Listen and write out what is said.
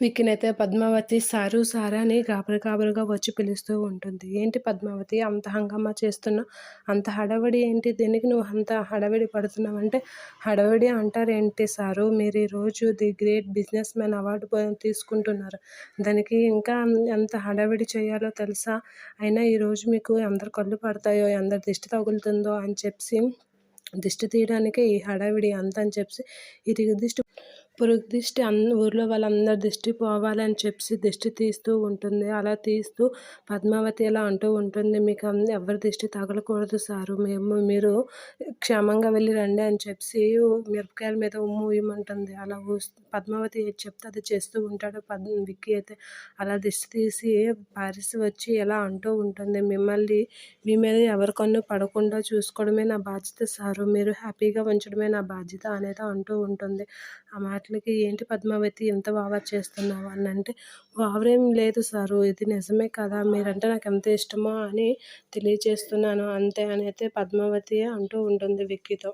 విక్కీనైతే Padmavati sir సారా అని గాబర గాబరగా వచ్చి పిలుస్తూ ఉంటుంది. ఏంటి పద్మావతి? అంత హంగామా చేస్తున్నావు అంత హడావిడి ఏంటి? దీనికి నువ్వు అంత హడావిడి పడుతున్నావు అంటే హడావిడి అంటారేంటి సారు? మీరు ఈరోజు the great businessman award తీసుకుంటున్నారు. దానికి ఇంకా ఎంత హడావిడి చేయాలో తెలుసా? అయినా ఈరోజు మీకు అందరు కళ్ళు పడతాయో అందరి దిష్టి తగులుతుందో అని చెప్పి దిష్టి తీయడానికే ఈ హడావిడి అంత అని చెప్పి ఇరుగు దిష్టి పురుగు దిష్టి అన్ ఊర్లో వాళ్ళందరి దిష్టి పోవాలని చెప్పి దిష్టి తీస్తూ ఉంటుంది. అలా తీస్తూ పద్మావతి ఇలా అంటూ ఉంటుంది మీకు ఎవరి దిష్టి తగలకూడదు సారు మేము మీరు క్షేమంగా వెళ్ళి రండి అని చెప్పి మిరపకాయల మీద ఉమ్ము ఇమ్మంటుంది అలా పద్మావతి చెప్తే అది చేస్తూ ఉంటాడు. పద్ విక్కీ అయితే అలా దిష్టి తీసి పారిసి వచ్చి ఇలా అంటూ ఉంటుంది. మిమ్మల్ని మీ మీద ఎవరికన్నా పడకుండా చూసుకోవడమే నా బాధ్యత సారు మీరు హ్యాపీగా ఉంచడమే నా బాధ్యత అనేది అంటూ ఉంటుంది. ఆ మాటలకి ఏంటి పద్మావతి ఎంత బాగా చేస్తున్నావు? అని అంటే వావరేం లేదు సారు ఇది నిజమే కదా మీరంటే నాకు ఎంత ఇష్టమో అని తెలియజేస్తున్నాను అంతే అని అయితే పద్మావతి అంటూ ఉంటుంది విక్కీతో.